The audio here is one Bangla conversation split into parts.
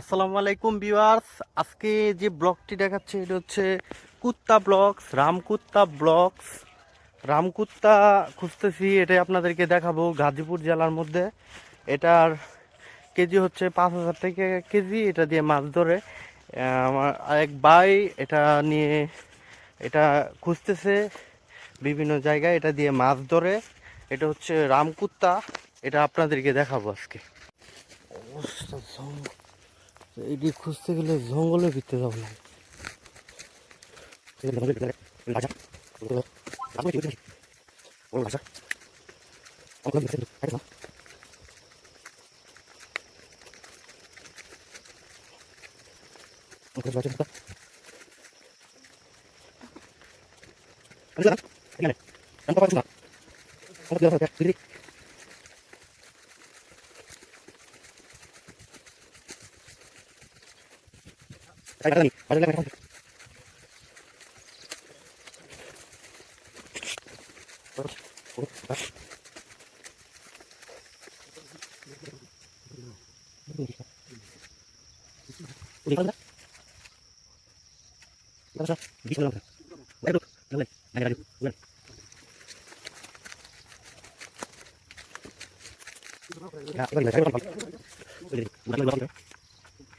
আসসালামু আলাইকুম ভিউয়ার্স। আজকে যে ব্লগটি দেখাচ্ছে, এটা হচ্ছে কুত্তা ব্লগস রামকুত্তা ব্লগস। রামকুত্তা খুঁজতেছি, এটাই আপনাদেরকে দেখাবো গাজীপুর জেলার মধ্যে। এটার কেজি হচ্ছে পাঁচ হাজার টাকা কেজি, এটা দিয়ে মাছ ধরে। আমার এক ভাই এটা নিয়ে, এটা খুঁজতেছে বিভিন্ন জায়গায়, এটা দিয়ে মাছ ধরে। এটা হচ্ছে রামকুত্তা এটা আপনাদেরকে দেখাবো আজকে। অবস্থা জঙ্গল এটি খুঁজতে গেলে জঙ্গলের ভিতরে যাব না। Agárralo, agárralo,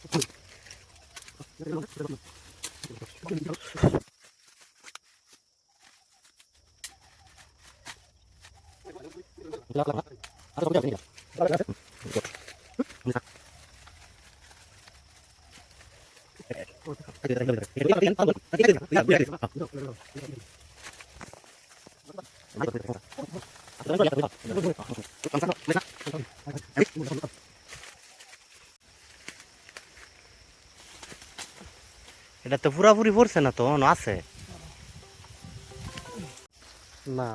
Halo, semuanya. এটা তো পুরাপুরি পড়ছে না তো আছে। না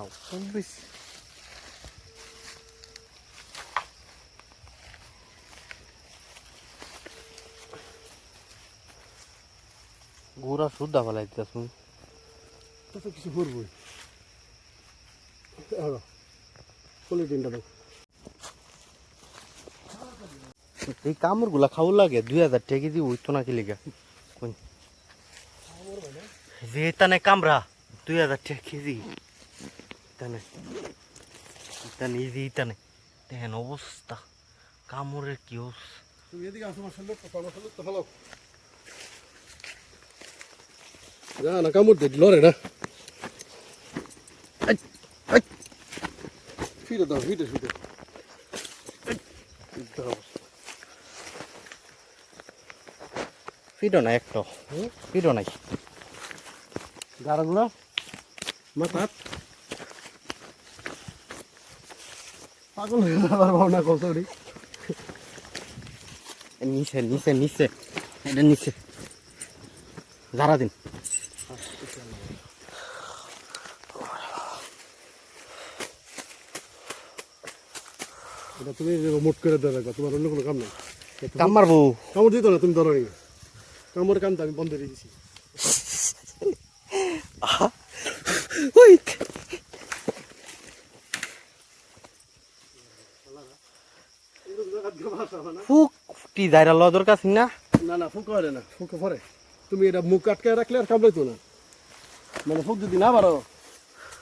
গুড়া শুদ্ধা ফেলাই দিতে শুন কিছু করবই। পলিটিনটা এই কামড়গুলা খাওয়া লাগে দুই হাজার টাকা কেজি ওই তো নাকি লেগা। যে তানে কামড়া দুই হাজার টাকা কেজি। তানে তানে যে তানে দেখেন অবস্থা কামড়ের কি অবস্থা তুমি না না কামড় দে লরে না। ফিরে দাও ফিরে ফিরে ফিডো না একটা ফিডো নাই। গাড়াগুলো মাথাত পাগল হয়ে যাবার ভাবনা করছ নিচে নিচে নিচে। এটা নিচে। দিন। এটা তুমি মোট করে দেবে তোমার অন্য কোনো কাম নাই? কাম মারবো। কামড় দিত না তুমি ধরো কামড় কামটা আমি বন্ধ করে দিয়েছি ওই ফুক ল দরকার না? না না ফুক হয় না। ফুকে পরে। তুমি এটা মুখ আটকে রাখলে আর কামড়াইতো না। মানে ফুক যদি না পারো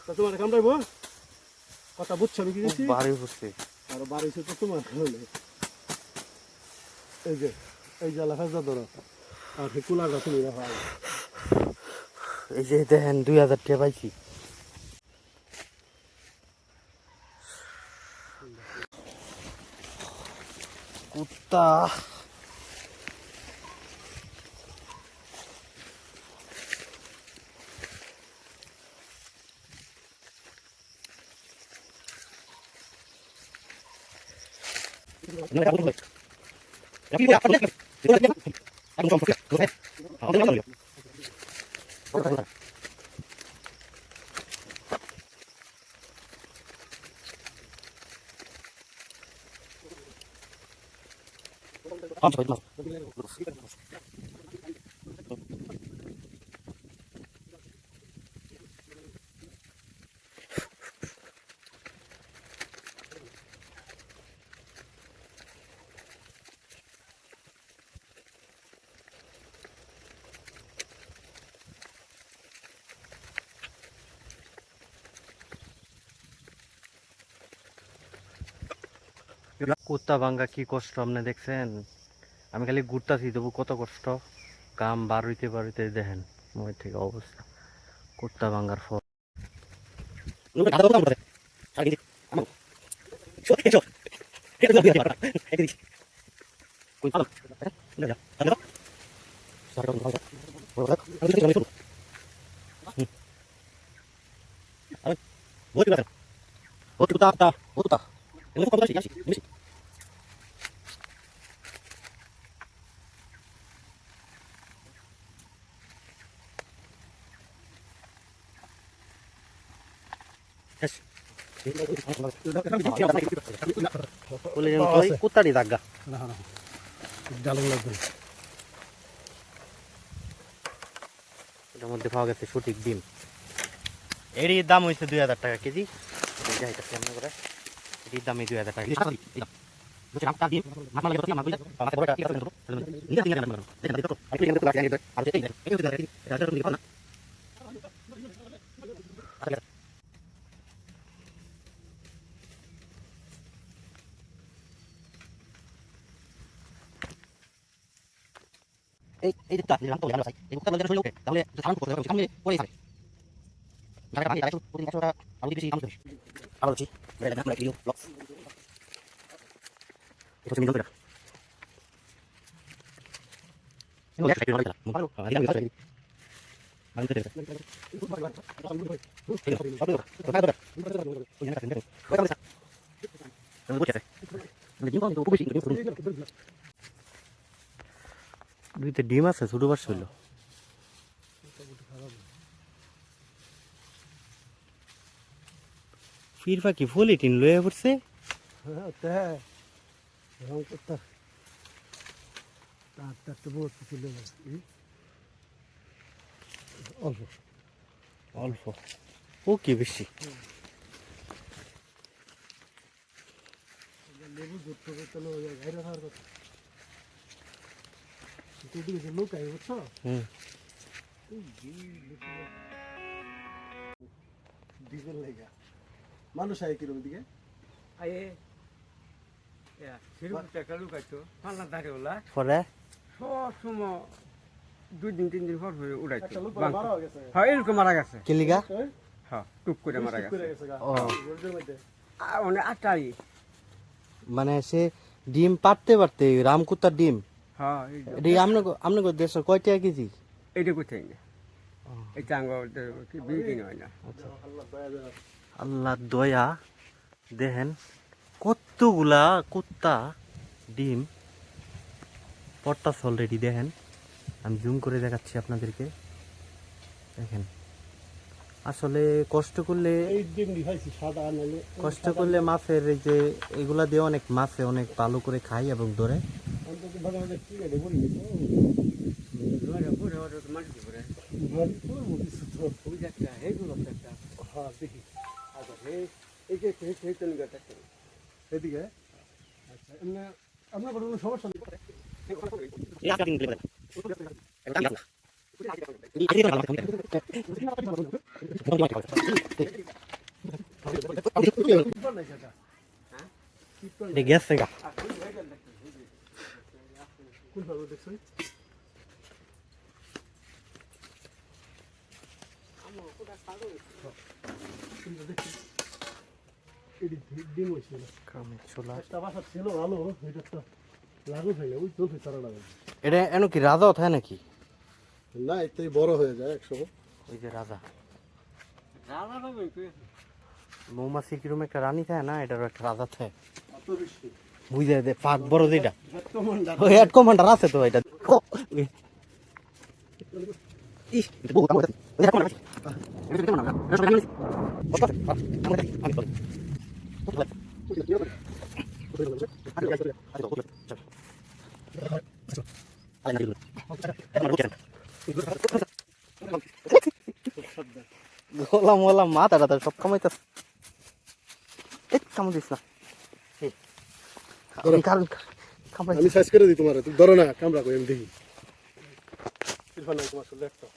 তা তোমার কামড়াইবো? কথা বুঝছ আমি কি দিচ্ছি বাড়ি পড়ছে আর তো তোমার এই যে এই ধরো। আর সেই কুলাটা তুমি রাখো আগে। এই যে দেখেন দুই হাজার টাকা পাইছি কুত্তা 무서운 소리야. 무서워. 아, 엉덩이 엉덩이. 엉덩이 엉덩이. 아, কুত্তা ভাঙ্গা কি কষ্ট আপনি দেখছেন আমি খালি ঘুরতাছি তবু কত কষ্ট কাম বার হইতে দেখেন মই থেকে অবস্থা কুত্তা ভাঙ্গার ফল বলে কুত্তারি দাগা রাখো রাখো ডালং লাগবে এটার মধ্যে পাওয়া গেছে সঠিক ডিম এরই দাম হয়েছে দুই হাজার টাকা কেজি এটির দামই দুই হাজার টাকা এই যে তাহলে রামতো আমরা চাই এই কুত্তা বলতে শরীর ওঠে তাহলে ধারণ করতে হবে সামনে পড়ে যাবে জায়গা পানি দাঁড়ায় প্রতিদিন একশো টাকা আরও বেশি কাম করবে আবার বলছি এটা দেখো ভিডিও ব্লগ এটা হচ্ছে মিলিয়ন টাকা এগুলো দুইতে ডিম আছে ছোট বাস হইল। ফির পাখি ফুলি টিন লয়ে পড়ছে। হ্যাঁ অল্প। অল্প ও কি বেশি? লেবু করতে হলে ওই ঘাইরে খাওয়ার কথা কিন্তু এদিকে যে লোক আই বুঝছ হুম ডিজেল লেগা মানুষ আয় কিরম দিকে আয়ে সেরকম একটা লুকাইতো পাল্লা ধারে ওলা পরে সব সময় দুই দিন তিন দিন পর পরে উড়াইতো একটা লোক বাংতো। মারা হয়ে গেছে হ্যাঁ এরকম মারা গেছে কিলিগা এই, হ্যাঁ টুক করে মারা স্লিপ করে গেছে গেছে গা। ও। রোডের মধ্যে আর অনেক আটাই মানে সে ডিম পারতে পারতে রামকুত্তার ডিম হ্যাঁ এই যে- এটি দেশের কয় টাকা কেজি? এইটা কোথায় না এই চাঙ্গ বিক্রি হয় না? আল্লাহ দয়া দেখেন কতগুলা কুত্তা ডিম পট্টাস অলরেডি দেখেন। আমি জুম করে দেখাচ্ছি আপনাদেরকে। দেখেন। আসলে কষ্ট করলে এই ডিম খাইছি সাদা নালে কষ্ট করলে মাছের এই যে এগুলা দিয়ে অনেক মাছে অনেক ভালো করে খাই এবং ধরে। এদিকে আচ্ছা আপনার কোনো সমস্যা নেই গেছে গা। দেখছেন? ডিম হয়েছিল। ছিল। ভালো এটা তো লাগু হয়ে ওই চলছে চারা লাগু। এটা এনো কি থাকে নাকি? না এতেই বড় হয়ে যায় একশো। ওই যে রাজা। রাজা পাবেন মৌমাছি কিরম একটা রানী থাকে না এটারও একটা রাজা থাকে। অত বেশি। বুঝে দে, পাক বড় যেটা ওই হেড কমান্ডার আছে তো এটা। তো। গোলাম গোলাম মাথা টাথা সব কামাইতেছে এই কাম দিস না এই, কারণ কারণ কামাই আমি সাইজ করে দিই তোমার তুমি ধরো না কামড়া কই আমি দেখি। ইরফান নাই তোমার সাথে একটা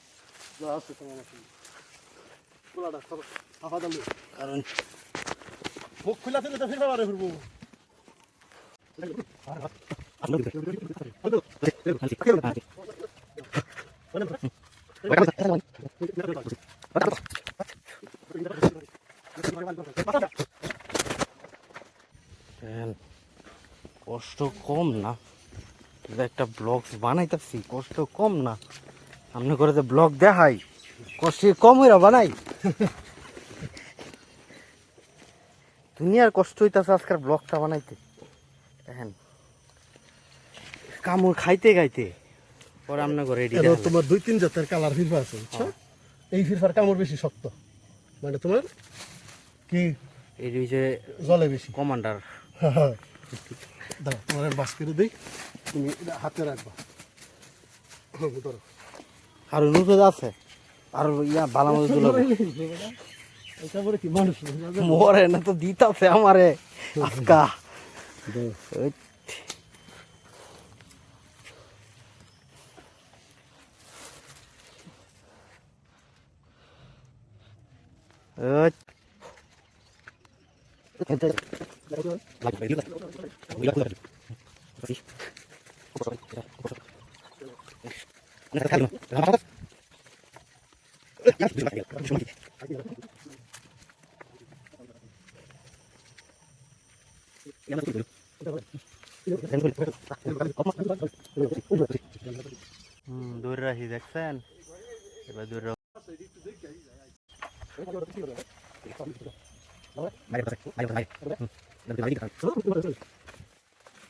যা আছে তোমার আছে পোলাটা সব হাফা দাম কারণ মুখ খুলা থেকে তো ফিরবা পারে ফিরবো Man, কষ্ট কম না। একটা ব্লগ বানাইতেছি কষ্ট কম না। আপনি করে যে ব্লগ দেখাই কষ্ট কম হইরা বানাই। দুনিয়ার কষ্ট হইতাছে আজকাল ব্লগটা বানাইতে। দেখেন কামড় খাইতে খাইতে পরে আপনার রেডি তোমার দুই তিন জাতের কালার ফিরফা আছে বুঝছ? এই ফিরফার কামড় বেশি শক্ত। মানে তোমার কি? এই যে জলে বেশি। কমান্ডার দাঁড়া তোমার বাস করে দিই তুমি এটা হাতে রাখবা। হ্যাঁ, ধরো। আর নুজে আছে আর ইয়া বালা মতো তুলে মরে না তো দিতাছে আমারে আজকা। ওই। ওই হুম দূরে রাখি দেখছেন এবার দূরে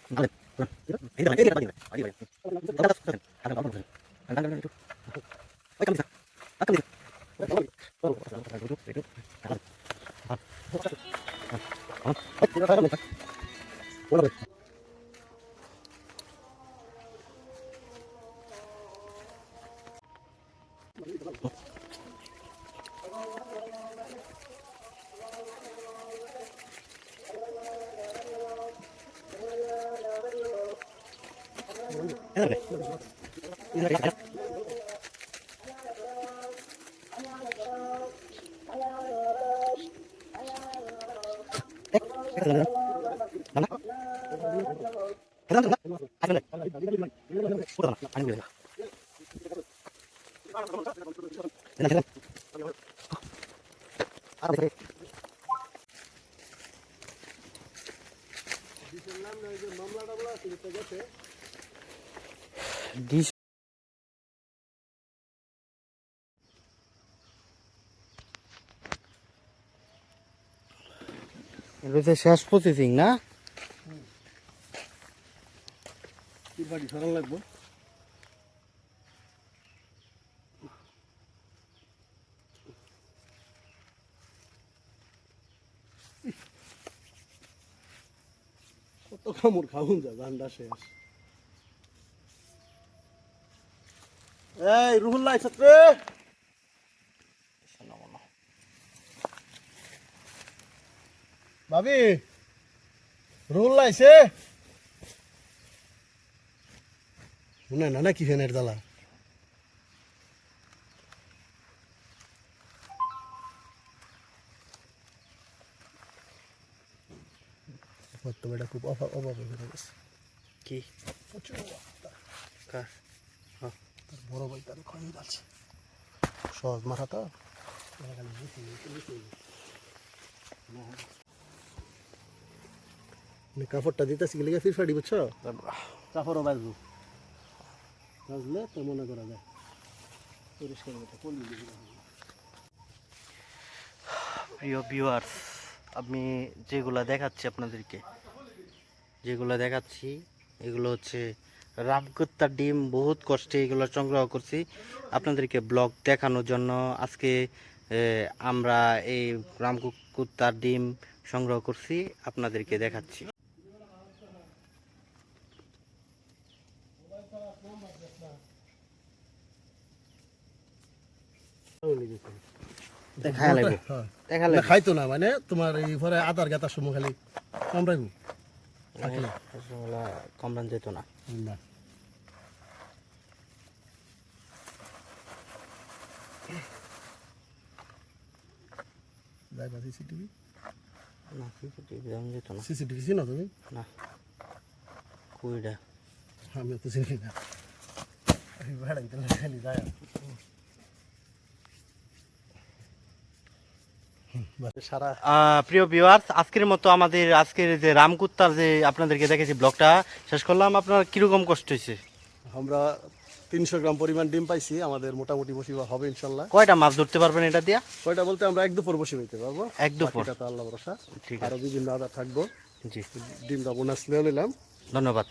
你拿着不是你等着你等着啊啊啊啊啊啊啊啊啊啊啊啊啊啊啊啊啊啊啊 Ayo, হচ্ছে শেষ প্রসেসিং না? লাগবো। কত কামড় খাউন যা ধান্দা শেষ। এই রুহুল্লাহ ছাত্রে! ভাবি রোল লাইছে। শুনে না নাকি ফ্যানের দালা বর্তমানটা খুব অভাব অভাব হয়ে গেছে। কি? প্রচুর হ্যাঁ। তার বড় ভাই তার খয়ে যাচ্ছে সহজ মাথা তো। কাপড়টা দিতেছি গেলে ফির ফাড়ি বুঝছ? কাপড়ও বাজবো বাজলে তো মনে করা যায়। পরিষ্কার প্রিয় ভিউয়ার্স আমি যেগুলা দেখাচ্ছি আপনাদেরকে যেগুলো দেখাচ্ছি এগুলো হচ্ছে রামকুত্তার ডিম বহুত কষ্টে এগুলো সংগ্রহ করছি। আপনাদেরকে ব্লগ দেখানোর জন্য আজকে আমরা এই রামকুত্তার ডিম সংগ্রহ করছি আপনাদেরকে দেখাচ্ছি। দেখা লাগবে। দেখা না, লাগবে। খাইতো না মানে তোমার এই পরে আদার গাতার সময় খালি রসগোল্লা কমরান যেত না। না। যাইবা সিসিটিভি? না যেমন যেত না। সিসিটিভি চিনো তুমি? না। কুইডা আমি তো চিনি না। আমি খালি যায় সারা আহ, প্রিয় ভিউয়ার্স আজকের মতো আমাদের আজকের যে রামকুত্তার যে আপনাদেরকে দেখেছি ব্লগটা শেষ করলাম। আপনার কীরকম কষ্ট হয়েছে? আমরা তিনশো গ্রাম পরিমাণ ডিম পাইছি আমাদের মোটামুটি বসি হবে ইনশাল্লাহ। কয়টা মাছ ধরতে পারবেন এটা দিয়া? কয়টা বলতে আমরা এক দুপুর বসে হইতে পারব। এক দুপুর। আল্লাহ ভরসা। ঠিক আরও বিভিন্ন আদার থাকব। জি। ডিমটা বোনাস নিয়ে নিলাম। ধন্যবাদ।